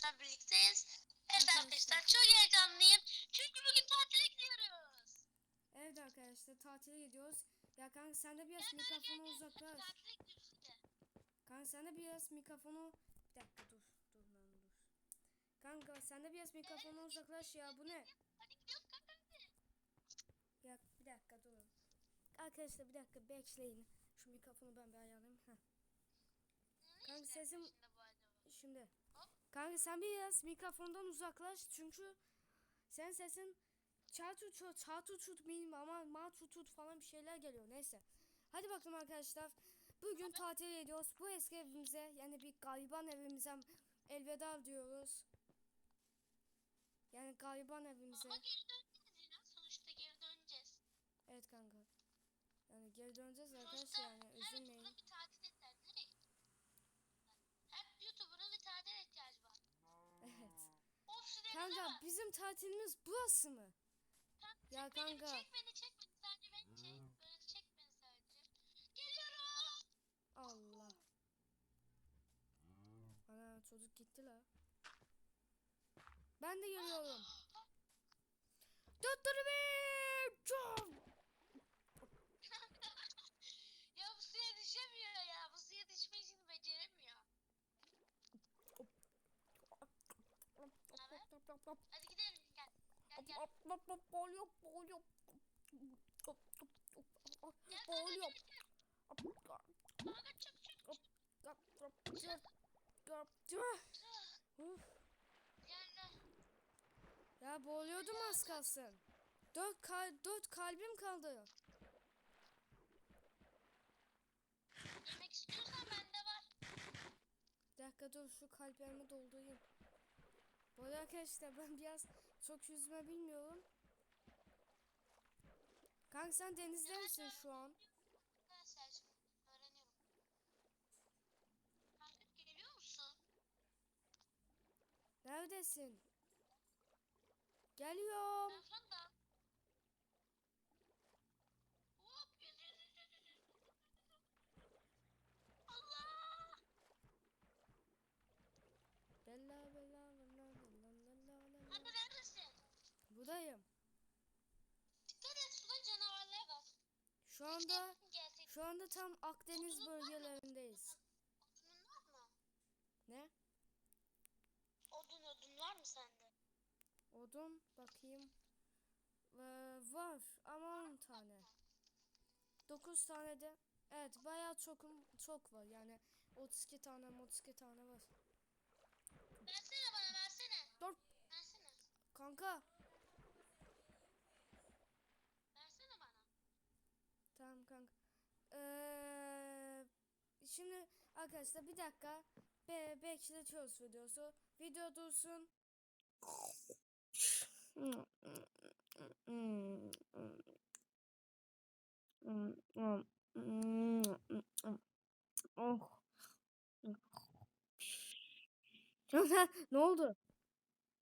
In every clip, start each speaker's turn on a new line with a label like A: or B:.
A: arkadaşlar birlikteyiz. Evet
B: Arkadaşlar.
A: çok heyecanlıyım. Çünkü bugün tatile gidiyoruz.
B: Evet arkadaşlar tatile gidiyoruz. Ya kanka sen de biraz mikrofonu uzaklaş.
A: Tatile gidiyoruz işte.
B: Kanka sen de biraz mikrofonu... Bir dakika dur. Dur lan dur. Kanka sen de biraz mikrofonu uzaklaş ya bu ne?
A: Hadi gidiyoruz kanka.
B: Ya bir dakika durun. Arkadaşlar bir dakika bekleyin. Şu mikrofonu ben bir ayarlayayım. Heh. Kanka sesim
A: şimdi.
B: Kanka sen biraz mikrofondan uzaklaş çünkü sen sesin çatı çut çatı çut bilmiyorum ama ma tutut falan bir şeyler geliyor neyse. Hadi bakalım arkadaşlar. Bugün tatil ediyoruz. Bu eski evimize yani bir gariban evimize elveda diyoruz. Yani gariban evimize.
A: Ama geri döneceğiz ya. Sonuçta geri döneceğiz.
B: Evet kanka. Yani geri döneceğiz arkadaşlar yani üzülmeyin.
A: YouTuber'ın bir tatil ihtiyacı Nereye gittin? Her YouTuber'ın bir tatil ihtiyacı var.
B: Evet.
A: Of şu denize
B: Kanka bizim tatilimiz burası mı?
A: Kanka,
B: Ya
A: çek beni,
B: kanka.
A: Çek beni çek beni. Sadece beni çek. Böyle çek beni sadece. Geliyorum.
B: Allah. Ana çocuk gitti la. Ben de geliyorum. Tuttur bir
A: ya Hadi gidelim gel. Gel gel.
B: Boğuluyor, boğuluyor.
A: Gel
B: Boğuluyor.
A: kanka Kanka çık çık.
B: Uf.
A: Gel gel.
B: Ya boğuluyordum az kalsın. Dört, kal dört kalbim kaldı.
A: Yemek istiyorsan bende var.
B: Bir dakika dur şu kalplerimi doldurayım. Bu arada arkadaşlar ben biraz çok yüzme bilmiyorum. Kanka sen denizde misin şu an?
A: Arkadaşlar öğreniyorum. Kanka geliyor musun?
B: Neredesin? Geliyorum.
A: Ben
B: anda şu anda tam Akdeniz bölgelerindeyiz.
A: Odunun var mı?
B: Ne?
A: Odun odun var mı sende?
B: Odun bakayım. Ee, var ama 10 tane. 9 tane de. Evet bayağı çokum çok var yani 32 tane 32 tane var.
A: Versene bana versene.
B: Dur
A: Versene.
B: kanka.
A: Versene bana.
B: Tamam kanka. Ee, şimdi arkadaşlar bir dakika be bekletiyoruz videosu. Video dursun. Oh. ne oldu?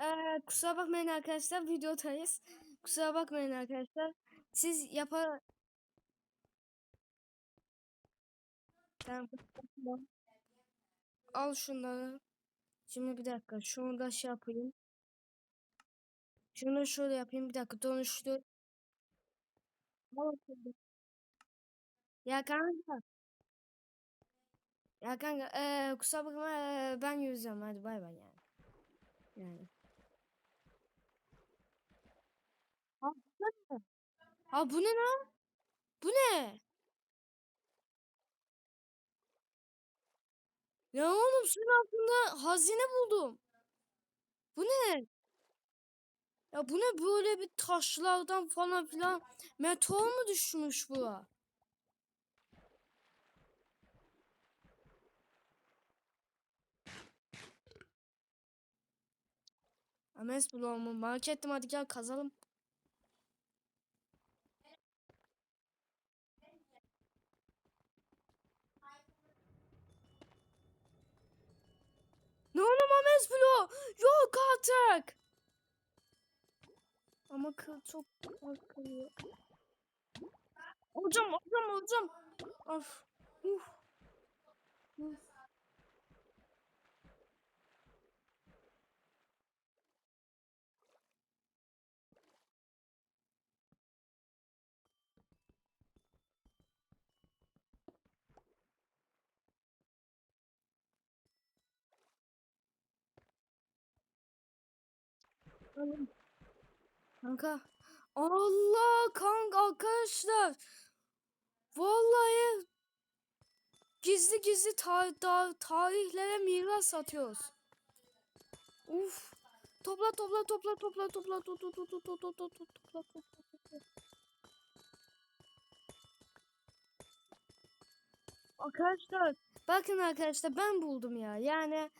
B: Ee, kusura bakmayın arkadaşlar videodayız. Kusura bakmayın arkadaşlar. Siz yapar Al şunları. Şimdi bir dakika. Şunu da şey yapayım. Şunu şöyle yapayım. Bir dakika dönüştür. Ya kanka. Ya kanka. Ee, kusura bakma. ee, ben yüzeceğim. Hadi bay bay yani. Yani. Ha, bu ne? Ha bu ne lan? Bu ne? Ya oğlum suyun altında hazine buldum. Bu ne? Ya bu ne böyle bir taşlardan falan filan meteor mu düşmüş bura? Ames bloğumu mark ettim hadi gel kazalım. Ames bloğu? Yok artık. Ama kıl çok az kalıyor. Hocam hocam hocam. Of. Uf. Uf. Kanka. Allah kanka arkadaşlar. Vallahi gizli gizli ta ta tarihlere miras atıyoruz. Uf. Topla topla topla topla topla topla topla topla topla topla topla. Arkadaşlar bakın arkadaşlar ben buldum ya. Yani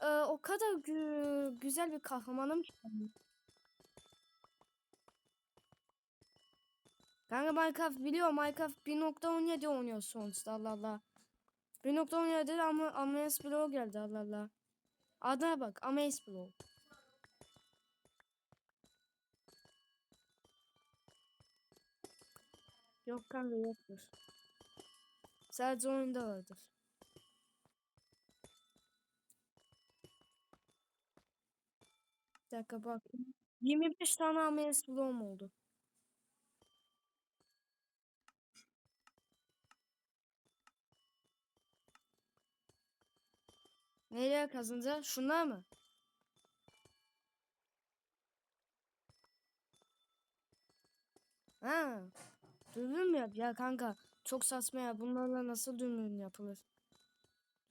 B: e, o kadar gü- güzel bir kahramanım ki. Kanka Minecraft biliyor Minecraft 1.17 oynuyor sonuçta Allah Allah. 1.17'de ama Amaze Blow geldi Allah Allah. Adına bak Amaze Blow. Yok kanka yoktur. Sadece oyunda vardır. Bir dakika bak. 25 tane Amaze Blow'um oldu. Nereye kazınca? Şunlar mı? Ha. Dürbün yap? Ya kanka çok saçma ya. Bunlarla nasıl dürbün yapılır?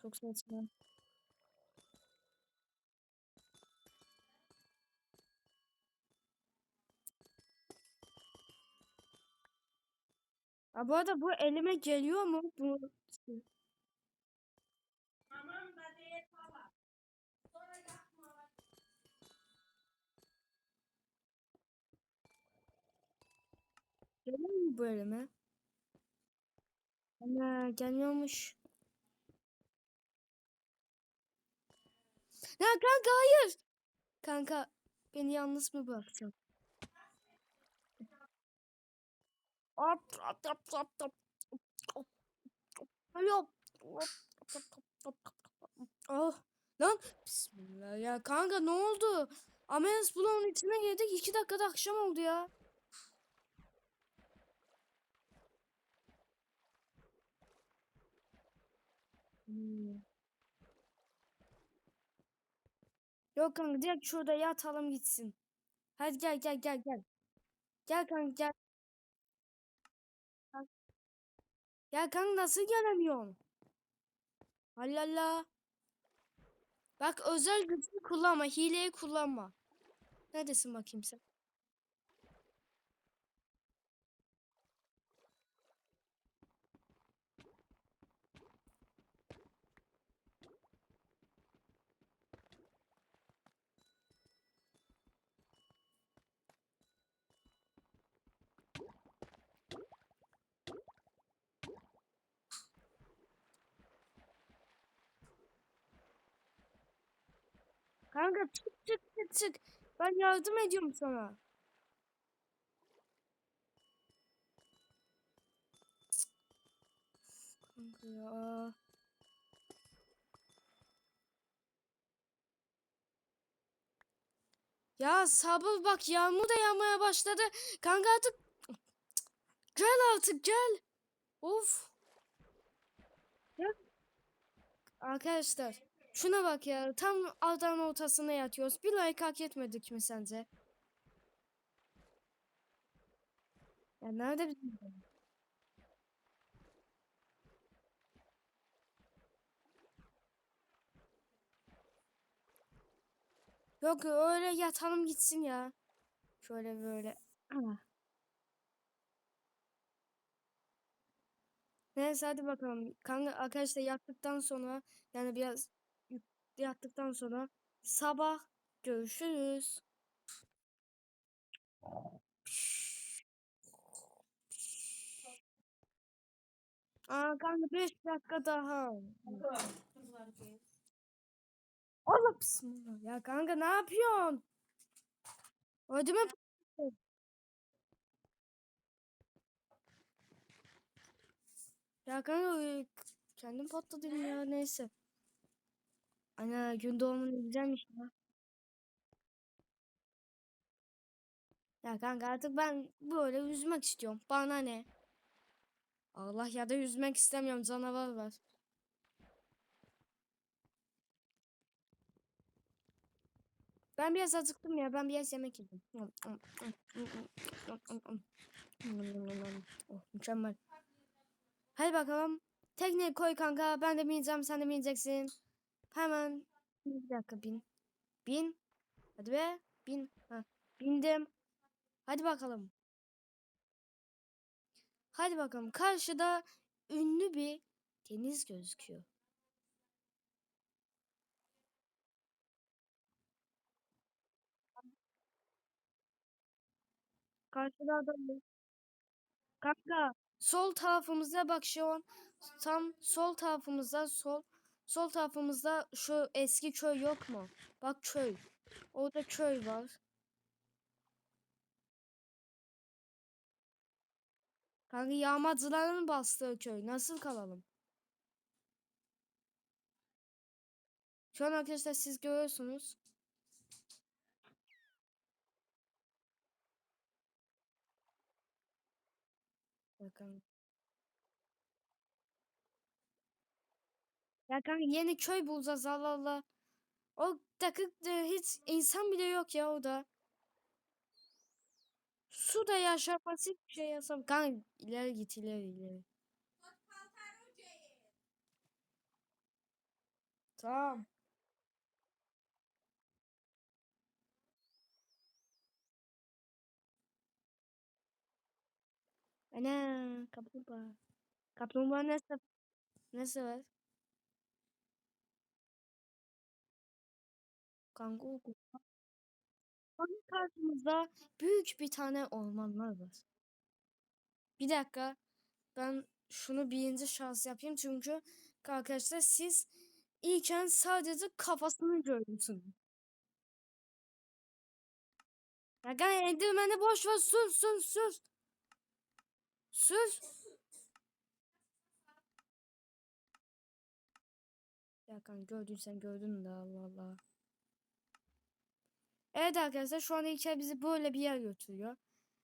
B: Çok saçma. Ha, bu arada bu elime geliyor mu? Bu geliyor mu bu elime? Ana gelmiyormuş. Ya kanka hayır. Kanka beni yalnız mı bırakacaksın? Hop hop hop hop hop. Hop. Oh. Lan bismillah ya kanka ne oldu? Amelis Bloğ'un içine girdik iki dakikada akşam oldu ya. Hmm. Yok kanka direkt şurada yatalım gitsin. Hadi gel gel gel gel. Gel kanka gel. Gel kanka nasıl gelemiyorsun? Allah Allah. Bak özel gücünü kullanma. Hileyi kullanma. Neredesin bakayım sen? Kanka çık çık çık çık. Ben yardım ediyorum sana. Kanka ya. Ya sabır bak yağmur da yağmaya başladı. Kanka artık gel artık gel. Of. Ya. Arkadaşlar şuna bak ya tam adanın ortasına yatıyoruz. Bir like hak etmedik mi sence? Ya nerede bizim? Yok öyle yatalım gitsin ya. Şöyle böyle. Neyse hadi bakalım. Kanka arkadaşlar yattıktan sonra yani biraz yattıktan sonra sabah görüşürüz. Aa kanka 5 dakika daha. Allah bismillah. Ya kanka ne yapıyorsun? Ödümü. Ya kanka kendim patladım ya neyse. Ana gün doğumunu güzelmiş ya. Ya kanka artık ben böyle yüzmek istiyorum. Bana ne? Allah ya da yüzmek istemiyorum canavar var. Ben biraz acıktım ya. Ben biraz yemek yedim. Oh, mükemmel. Hadi bakalım. Tekneye koy kanka. Ben de bineceğim. Sen de bineceksin. Hemen. Bir dakika bin. Bin. Hadi be. Bin. Ha. Bindim. Hadi bakalım. Hadi bakalım. Karşıda ünlü bir deniz gözüküyor. Karşıda adam. Kanka sol tarafımıza bak şu an tam sol tarafımızda sol sol tarafımızda şu eski köy yok mu? Bak köy. Orada köy var. Kanka yağmacıların bastığı köy. Nasıl kalalım? Şu an arkadaşlar siz görüyorsunuz. Bakın. Ya kanka yeni köy bulacağız Allah Allah. O dakika hiç insan bile yok ya orada. Su da yaşar basit bir şey yazsam. Kanka ileri git ileri ileri. Tamam. Ana kaplumbağa. Kaplumbağa nasıl? Nasıl var? Kanka o Onun karşımızda büyük bir tane ormanlar var. Bir dakika. Ben şunu birinci şans yapayım çünkü arkadaşlar siz ilken sadece kafasını görüyorsunuz. Ya gel endirmeni boş ver sus sus sus. Sus. Ya kan gördün sen gördün de Allah Allah. Evet arkadaşlar şu an İlker bizi böyle bir yer götürüyor.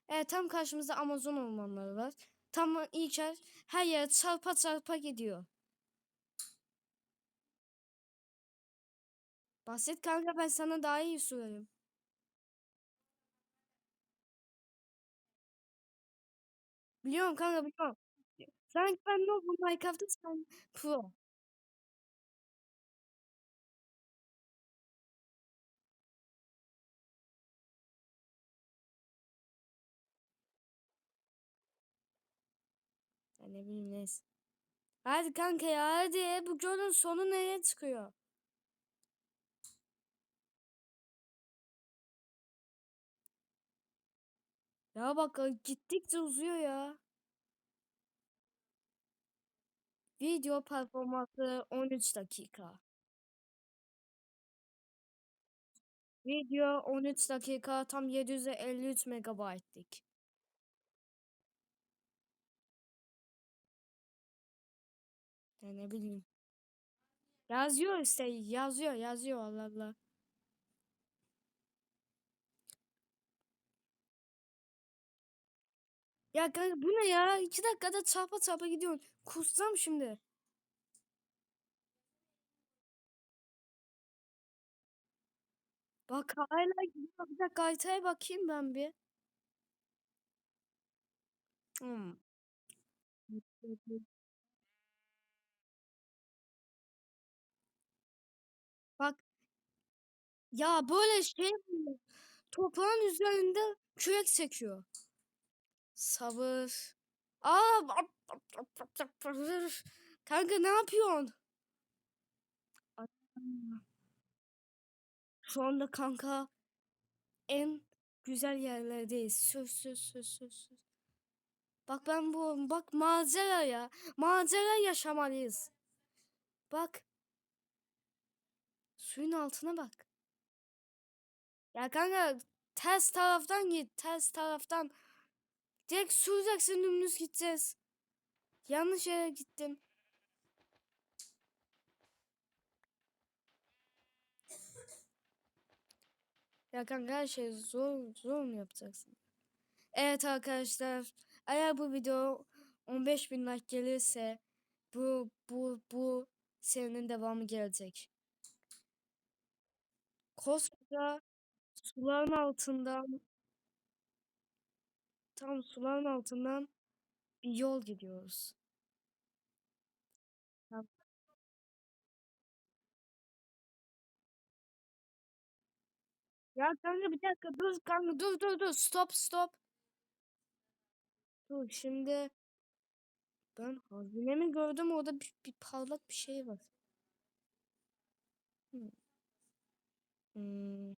B: Evet tam karşımızda Amazon ormanları var. Tam İlker her yere çarpa çarpa gidiyor. Basit kanka ben sana daha iyi sorarım. Biliyorum kanka biliyorum. Sanki ben bu Minecraft'ta sen pro. Ne bileyim neyse. Hadi kanka ya hadi bu gölün sonu nereye çıkıyor? Ya bak gittikçe uzuyor ya. Video performansı 13 dakika. Video 13 dakika tam 753 megabaytlık. Ya ne bileyim. Yazıyor işte yazıyor yazıyor Allah Allah. Ya kanka bu ne ya? İki dakikada çarpa çarpa gidiyorsun. Kusacağım şimdi. Bak hala gidiyor. Bir dakika haritaya bakayım ben bir. Hmm. Ya böyle şey? Toprağın üzerinde kürek çekiyor. Sabır. Aa, kanka ne yapıyorsun? Şu anda kanka en güzel yerlerdeyiz. Söz söz söz söz söz. Bak ben bu bak macera ya. Macera yaşamalıyız. Bak. Suyun altına bak. Ya kanka ters taraftan git. Ters taraftan. Direkt süreceksin dümdüz gideceğiz. Yanlış yere gittin. Ya kanka her şey zor, zor mu yapacaksın? Evet arkadaşlar. Eğer bu video 15 bin like gelirse bu bu bu serinin devamı gelecek. Koskoca suların altından tam suların altından bir yol gidiyoruz. Ya kanka bir dakika dur kanka dur dur dur stop stop. Dur şimdi ben hazinemi gördüm orada bir, bir parlak bir şey var. Hmm. Hmm.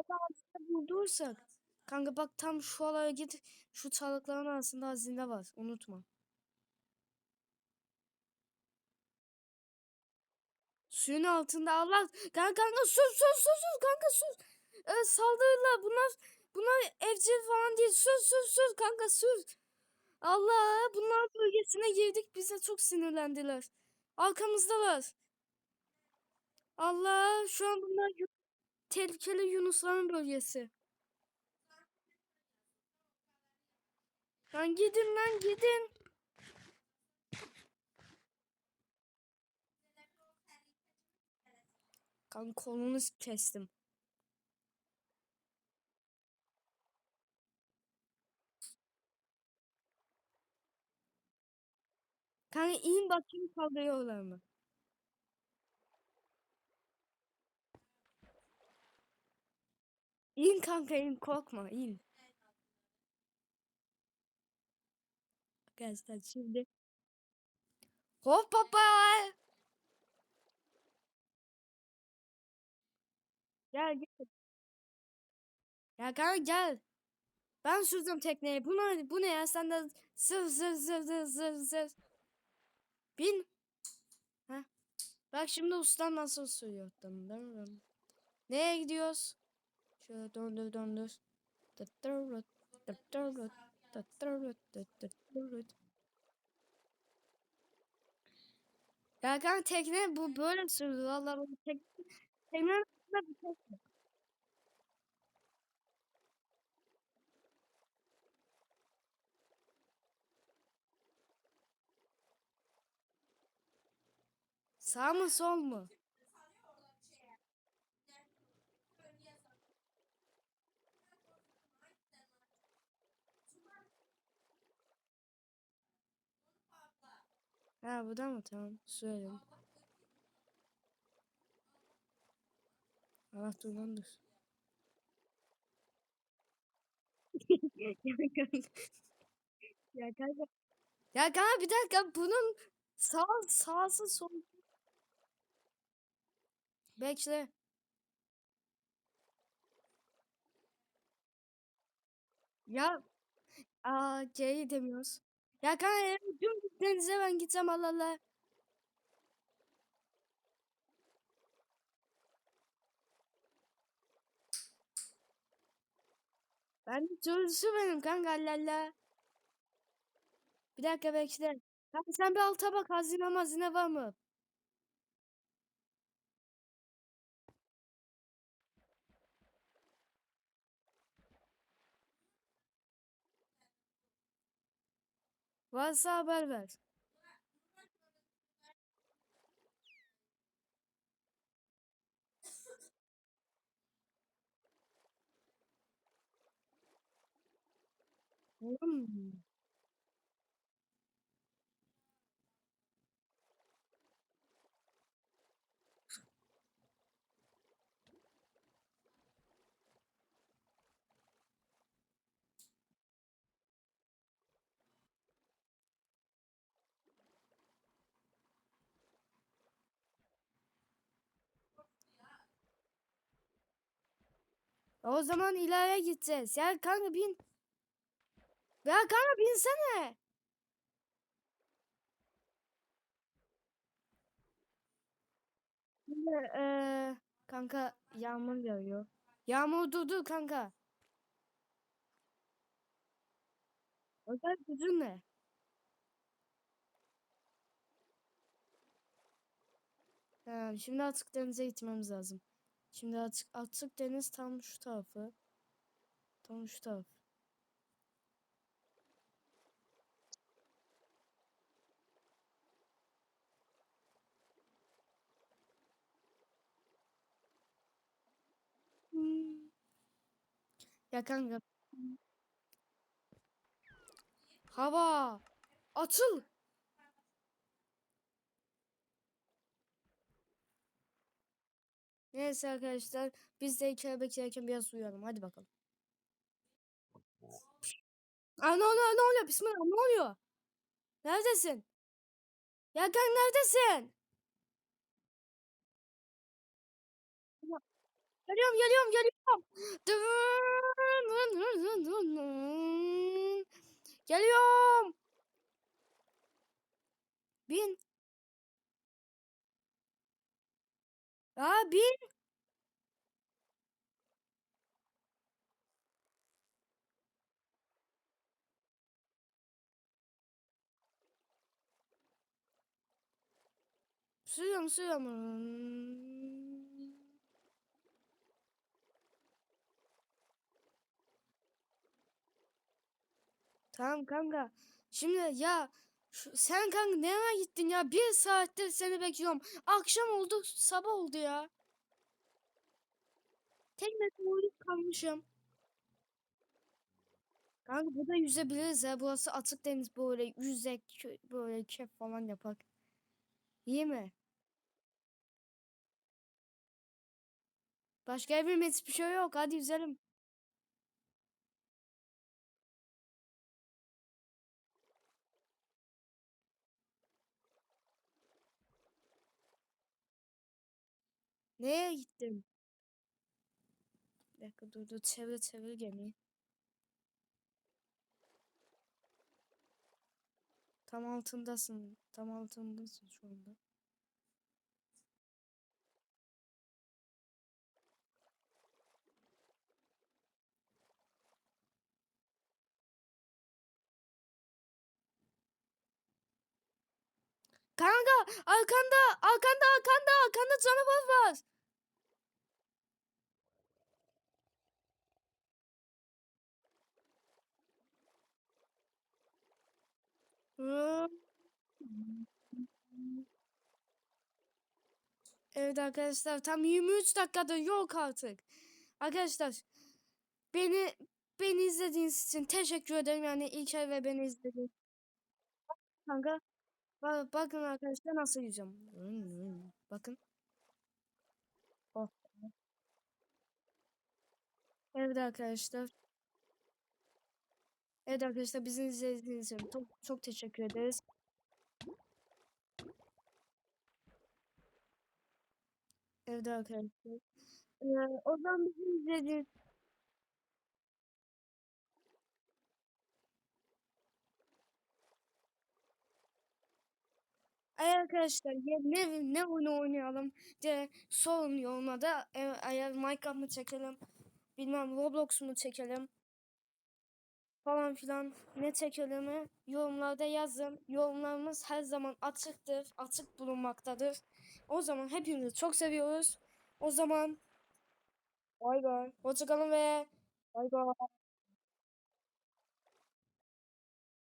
B: O da aslında bulduysak. Kanka bak tam şu alaya git. Şu çalıkların arasında hazine var. Unutma. Suyun altında Allah. Kanka kanka sus sus sus sus kanka sus. Ee, saldırırlar bunlar. Bunlar evcil falan değil. Sus sus sus kanka sus. Allah bunlar bölgesine girdik bize çok sinirlendiler. Arkamızdalar. Allah şu an bunlar tehlikeli yunusların bölgesi. Lan gidin lan gidin. Kanka kolunu kestim. Kanka in bakayım kaldırıyorlar mı? İn kanka in korkma in. Arkadaşlar şimdi. Hop baba. Gel gel. Ya kanka gel. Ben sürdüm tekneyi. Bu ne, bu ne ya? Sen de zır zır zır zır zır zır. Bin. Heh. Bak şimdi ustam nasıl sürüyor. Dım dım dım. Nereye gidiyoruz? Şöyle döndür döndür. Ya kanka tekne bu böyle sürdü. Valla bu tek, teknenin altında bir yok. Sağ mı sol mu? Ha bu da mı? Tamam. Sürelim. Allah dur lan dur. ya kanka. Ya kanka. Ya kanka bir dakika bunun sağ sağsı sol. Bekle. Ya aa C'yi demiyoruz. Ya kanka ya, dümdüz denize ben gitsem Allah Allah. Ben sözlüsü benim kanka Allah Allah. Bir dakika bekle. Kanka sen bir alta bak hazine mazine var mı? Varsa haber ver. Hmm. O zaman ileriye gideceğiz. Ya kanka bin. Ya kanka binsene. Eee kanka yağmur yağıyor. Yağmur durdu kanka. Özel gücün ne? Ha, şimdi açık denize gitmemiz lazım. Şimdi açık, açık deniz tam şu tarafı. Tamam şu taraf. Ya kanka. Hava. Açıl. Neyse arkadaşlar biz de içeri beklerken biraz uyuyalım. Hadi bakalım. Aa, ne oluyor ne oluyor? Bismillah ne oluyor? Neredesin? Ya kanka neredesin? Geliyorum geliyorum geliyorum. Geliyorum. Bin. Bin. Suyum suyum. Tamam kanka. Şimdi ya sen kanka nereye gittin ya? Bir saattir seni bekliyorum. Akşam oldu, sabah oldu ya. Teknede uyuyup kalmışım. Kanka burada yüzebiliriz ya. Burası açık deniz böyle yüzek böyle keyif falan yapak. İyi mi? Başka yapabilmemiz hiçbir şey yok. Hadi yüzelim. Nereye gittin? Bir dakika dur dur çevir çevir gemiyi. Tam altındasın. Tam altındasın şu anda. Kanka arkanda arkanda arkanda arkanda canavar var. Evet arkadaşlar tam 23 dakikada yok artık. Arkadaşlar beni beni izlediğiniz için teşekkür ederim. Yani İlker ve beni izlediğiniz kanka. Ba- bakın arkadaşlar nasıl yüzüyorum. Bakın. Oh. Evet arkadaşlar. Evet arkadaşlar bizi izlediğiniz için çok, çok teşekkür ederiz. Evet arkadaşlar. Ee, o zaman bizi izlediğiniz Ay arkadaşlar ya ne ne oyunu oynayalım de sorun yorumlarda e, eğer Minecraft mı çekelim bilmem Roblox mu çekelim falan filan. Ne çekelim yorumlarda yazın. Yorumlarımız her zaman açıktır açık bulunmaktadır. O zaman hepinizi çok seviyoruz. O zaman bay bay. Hoşçakalın ve bay bay